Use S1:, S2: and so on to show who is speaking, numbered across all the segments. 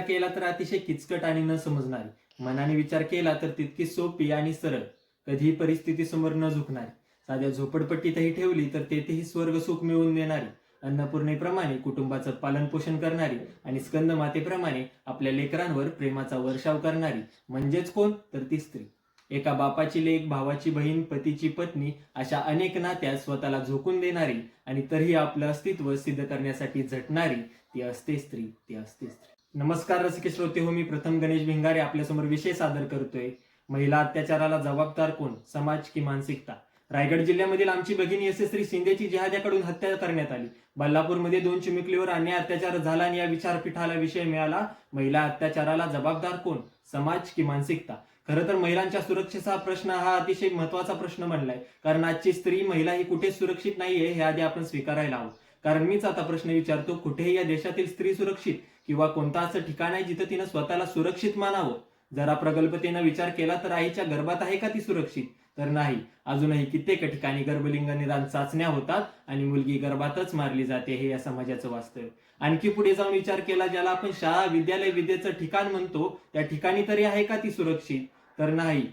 S1: विचार केला तर अतिशय किचकट आणि न समजणारी. मनाने विचार केला तर तितकी सोपी आणि सरळ. कधीही परिस्थितीसमोर न झुकणारी. साध्या झोपडपट्टीतही ठेवली तर तेथेही स्वर्ग सुख मिळवून देणारी. अन्नपूर्णेप्रमाणे कुटुंबाचं पालन पोषण करणारी आणि स्कंद मातेप्रमाणे आपल्या लेकरांवर प्रेमाचा वर्षाव करणारी. म्हणजेच कोण? तर ती स्त्री. एका बापाची लेख भावाची बहीण पतीची पत्नी अशा अनेक नात्या स्वतःला झोकून देणारी आणि तरीही आपलं अस्तित्व सिद्ध करण्यासाठी झटणारी ती असते स्त्री ती असते स्त्री. नमस्कार रसिक श्रोते हो मी प्रथम गणेश भिंगारे आपल्यासमोर विषय सादर करतोय. महिला अत्याचाराला जबाबदार कोण? समाज की मानसिकता? रायगड जिल्ह्यामधील आमची भगिनी यशस्वी शिंदेची जिहाद्याकडून हत्या करण्यात आली. बल्लापूरमध्ये दोन चिमुकलीवर अन्याय अत्याचार झाला आणि या विचारपीठाला विषय मिळाला. महिला अत्याचाराला जबाबदार कोण? समाज की मानसिकता? खरं तर महिलांच्या सुरक्षेचा प्रश्न हा अतिशय महत्त्वाचा प्रश्न बनलाय. कारण आजची स्त्री महिला ही कुठेच सुरक्षित नाहीये हे आधी आपण स्वीकारायला हवं. कारण मीच आता प्रश्न विचारतो कुठेही या देशातील स्त्री सुरक्षित? किंवा कोणता असं ठिकाण आहे जिथं तिनं स्वतःला सुरक्षित मानावं? जरा प्रगल्भतेनं विचार केला तर आईच्या गर्भात आहे का ती सुरक्षित? तर नाही. अजूनही कित्येक ठिकाणी गर्भलिंग निदान चाचण्या होतात आणि मुलगी गर्भातच मारली जाते हे या समाजाचं वास्तव आणखी पुढे जाऊन विचार केला ज्याला आपण शाळा विद्यालय विद्येचं ठिकाण म्हणतो त्या ठिकाणी तरी आहे का ती सुरक्षित? तर नाही.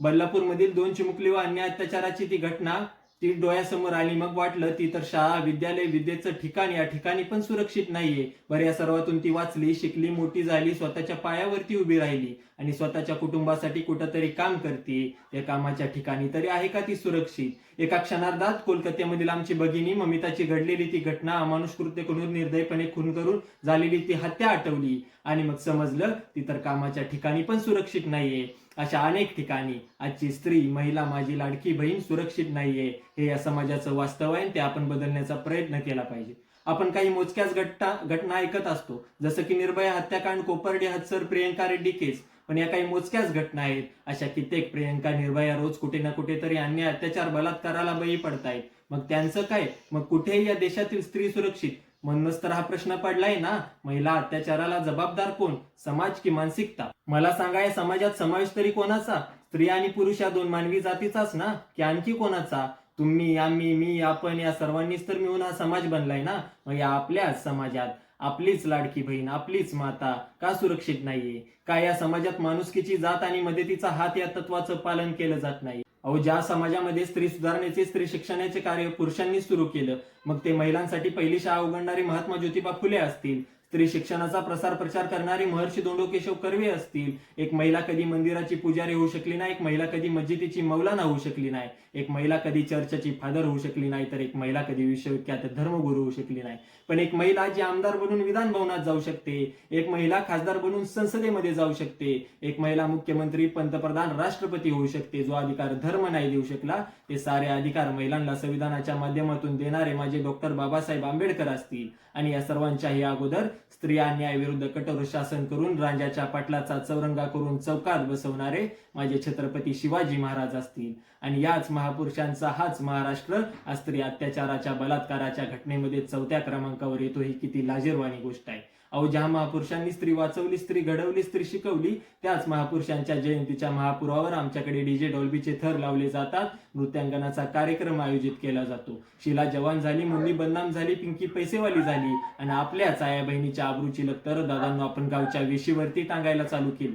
S1: बल्लापूरमधील दोन चिमुकली व अन्य अत्याचाराची ती घटना ती डोळ्यासमोर आली मग वाटलं ती तर शाळा विद्यालय विद्येचं ठिकाण या ठिकाणी पण सुरक्षित नाहीये. बऱ्या या सर्वातून ती वाचली शिकली मोठी झाली स्वतःच्या पायावरती उभी राहिली आणि स्वतःच्या कुटुंबासाठी कुठंतरी काम करते. त्या कामाच्या ठिकाणी तरी आहे का ती सुरक्षित? एका क्षणार्धात कोलकात्यामधील आमची भगिनी ममिताची घडलेली ती घटना अमानुष कृत्य करून निर्दयपणे खून करून झालेली ती हत्या आठवली आणि मग समजलं ती तर कामाच्या ठिकाणी पण सुरक्षित नाहीये. अशा अनेक ठिकाणी आजची स्त्री महिला माझी लाडकी बहीण सुरक्षित नाहीये. हे या समाजाचं वास्तव आहे ते आपण बदलण्याचा प्रयत्न केला पाहिजे. आपण काही मोजक्याच घटना घटना ऐकत असतो. जसं की निर्भया हत्याकांड कोपर्डी हत्सर प्रियंका रेड्डी केस. पण या काही मोजक्याच घटना आहेत. अशा कित्येक प्रियंका निर्भया रोज कुठे ना कुठेतरी अन्य अत्याचार बलात्काराला बळी पडतायत. मग त्यांचं काय? मग कुठेही या देशातील स्त्री सुरक्षित म्हणूनच तर हा प्रश्न पडलाय ना. महिला अत्याचाराला जबाबदार कोण? समाज की मानसिकता? मला सांगा या समाजात समावेश तरी कोणाचा? स्त्री आणि पुरुष या दोन मानवी जातीचाच ना? की आणखी कोणाचा? तुम्ही आम्ही मी आपण या सर्वांनीच तर मिळून हा समाज बनलाय ना? मग या आपल्याच समाजात. आपलीच लाडकी बहीण आपलीच माता का सुरक्षित नाहीये? का या समाजात माणुसकीची जात आणि मदतीचा हात या तत्वाचं पालन केलं जात नाही? अहो ज्या समाजामध्ये स्त्री सुधारणेचे स्त्री शिक्षणाचे कार्य पुरुषांनी सुरू केलं मग ते महिलांसाठी पहिली शाळा उघडणारे महात्मा ज्योतिबा फुले असतील स्त्री शिक्षणाचा प्रसार प्रचार करणारे महर्षी दोंडो केशव कर्वे असतील. एक महिला कधी मंदिराची पुजारी होऊ शकली नाही एक महिला कधी मस्जिदीची मौलाना होऊ शकली नाही एक महिला कधी चर्चची फादर होऊ शकली नाही तर एक महिला कधी विश्वविख्यात धर्मगुरू होऊ शकली नाही. पण एक महिला जी आमदार बनून विधान भवनात जाऊ शकते एक महिला खासदार बनून संसदेमध्ये जाऊ शकते एक महिला मुख्यमंत्री पंतप्रधान राष्ट्रपती होऊ शकते जो अधिकार धर्म नाही देऊ शकला ते सारे अधिकार महिलांना संविधानाच्या माध्यमातून देणारे माझे डॉक्टर बाबासाहेब आंबेडकर असतील. आणि या सर्वांच्याही अगोदर स्त्रिया न्यायाविरुद्ध कठोर शासन करून राजाच्या पाटलाचा चौरंगा करून चौकात बसवणारे माझे छत्रपती शिवाजी महाराज असतील. आणि याच महापुरुषांचा हाच महाराष्ट्र आज स्त्री अत्याचाराच्या बलात्काराच्या घटनेमध्ये चौथ्या क्रमांकावर येतो ही किती लाजीरवाणी गोष्ट आहे. अहो ज्या महापुरुषांनी स्त्री वाचवली स्त्री घडवली स्त्री शिकवली त्याच महापुरुषांच्या जयंतीच्या महापुरावर आमच्याकडे डीजे डॉल्बीचे थर लावले जातात. नृत्यांगनाचा कार्यक्रम आयोजित केला जातो. शिला जवान झाली मुन्नी बदनाम झाली पिंकी पैसेवाली झाली. आणि आपल्याच आया बहिणीच्या आबरूची लत्तर दादांना आपण गावच्या वेशीवरती टांगायला चालू केली.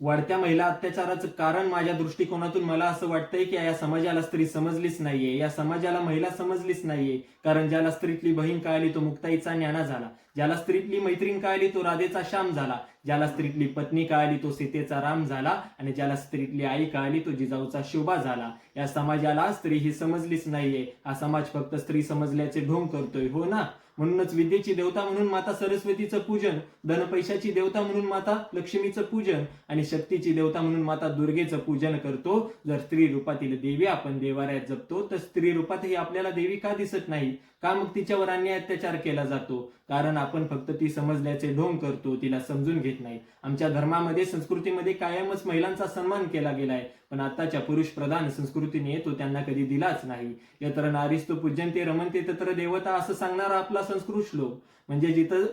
S1: वाढत्या महिला अत्याचाराचं कारण माझ्या दृष्टिकोनातून मला असं वाटतंय की या समाजाला स्त्री समजलीच नाहीये. या समाजाला महिला समजलीच नाहीये. कारण ज्याला स्त्रीतली बहीण कळाली तो मुक्ताईचा ज्ञाना झाला. ज्याला स्त्रीतली मैत्रीण कळाली तो राधेचा श्याम झाला. ज्याला स्त्रीतली पत्नी कळाली तो सीतेचा राम झाला. आणि ज्याला स्त्रीतली आई कळाली तो जिजाऊचा शोभा झाला. या समाजाला स्त्री ही समजलीच नाहीये. हा समाज फक्त स्त्री समजल्याचे ढोंग करतोय हो ना? म्हणूनच विद्येची देवता म्हणून माता सरस्वतीचं पूजन धनपैशाची देवता म्हणून माता लक्ष्मीचं पूजन आणि शक्तीची देवता म्हणून माता दुर्गेचं पूजन करतो. जर स्त्री रूपातील देवी आपण देवाऱ्यात जपतो तर स्त्री रूपातही आपल्याला देवी का दिसत नाही? का मग तिच्यावर अन्याय अत्याचार केला जातो? कारण आपण फक्त ती समजल्याचे ढोंग करतो तिला समजून घेत नाही. आमच्या धर्मामध्ये संस्कृतीमध्ये कायमच महिलांचा सन्मान केला गेलाय. पण आताच्या पुरुष प्रधान संस्कृतीने तो त्यांना कधी दिलाच नाही. यत्र नारीस्तो पूजनते रमनते तत्र देवता असं सांगणारा आपला संस्कृत श्लोक. म्हणजे जिथं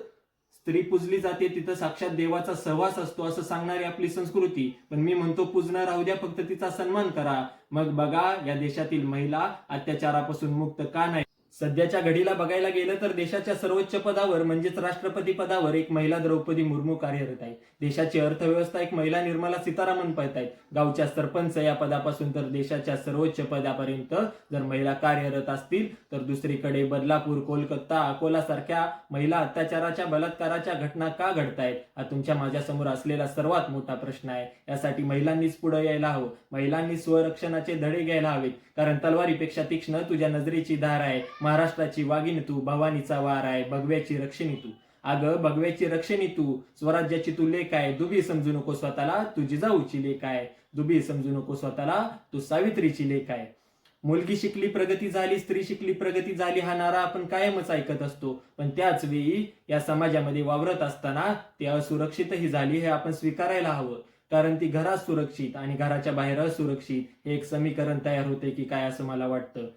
S1: स्त्री पूजली जाते तिथं साक्षात देवाचा सहवास असतो असं सांगणारी आपली संस्कृती. पण मी म्हणतो पूजणं राहू द्या फक्त तिचा सन्मान करा. मग बघा या देशातील महिला अत्याचारापासून मुक्त का नाही? सध्याच्या घडीला बघायला गेलं तर देशाच्या सर्वोच्च पदावर म्हणजेच राष्ट्रपती पदावर एक महिला द्रौपदी मुर्मू कार्यरत आहे. देशाची अर्थव्यवस्था एक महिला निर्मला सीतारामन पाहत आहेत. गावच्या सरपंच या पदापासून तर देशाच्या सर्वोच्च पदापर्यंत जर महिला कार्यरत असतील तर दुसरीकडे बदलापूर कोलकाता अकोला सारख्या महिला अत्याचाराच्या बलात्काराच्या घटना का घडतायत? हा तुमच्या माझ्यासमोर असलेला सर्वात मोठा प्रश्न आहे. यासाठी महिलांनीच पुढे यायला हवं. महिलांनी स्वरक्षणाचे धडे घ्यायला हवेत. कारण तलवारीपेक्षा तीक्ष्ण तुझ्या नजरेची धार आहे. महाराष्ट्राची वाघिणी तू भवानीचा वार आहे. भगव्याची रक्षणी तू. अगं भगव्याची रक्षणी तू. स्वराज्याची तू लेख आहे. दुबी समजू नको स्वतःला तुझी जाऊची लेख आहे. दुबी समजू नको स्वतःला तू सावित्रीची लेख आहे. मुलगी शिकली प्रगती झाली स्त्री शिकली प्रगती झाली हा नारा आपण कायमच ऐकत असतो. पण त्याच वेळी या समाजामध्ये वावरत असताना ते असुरक्षितही झाली हे आपण स्वीकारायला हवं. कारण ती घरात सुरक्षित आणि घराच्या बाहेर असुरक्षित हे एक समीकरण तयार होते की काय असं मला वाटतं.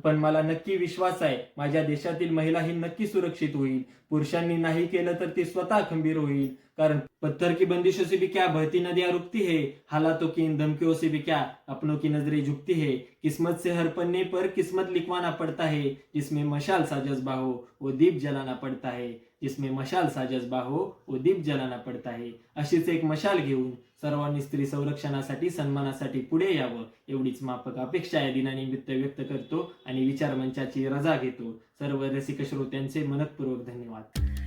S1: पण मला नक्की विश्वास आहे माझ्या देशातील महिला ही नक्की सुरक्षित होईल. पुरुषांनी नाही केलं तर ती स्वतः खंबीर होईल. कारण पत्थर की बंदिशों से भी क्या बहती नदियां रुकती है? हालातों की इन धमकियों से भी क्या अपनों की नजरें झुकती है? किस्मत से हर पन्ने पर किस्मत लिखवाना पड़ता है जिसमें मशाल सा जज्बा हो वो दीप जलाना पड़ता है। जिसमें मशाल सा जज्बा हो वो दीप जलाना पड़ता है। अशीच एक मशाल घेऊन सर्वांनी स्त्री संरक्षणासाठी सन्मानासाठी पुढे यावं एवढीच माफक अपेक्षा या दिनानिमित्त व्यक्त करतो आणि विचार मंचाची रजा घेतो. सर्व रसिक श्रोत्यांचे मनपूर्वक धन्यवाद.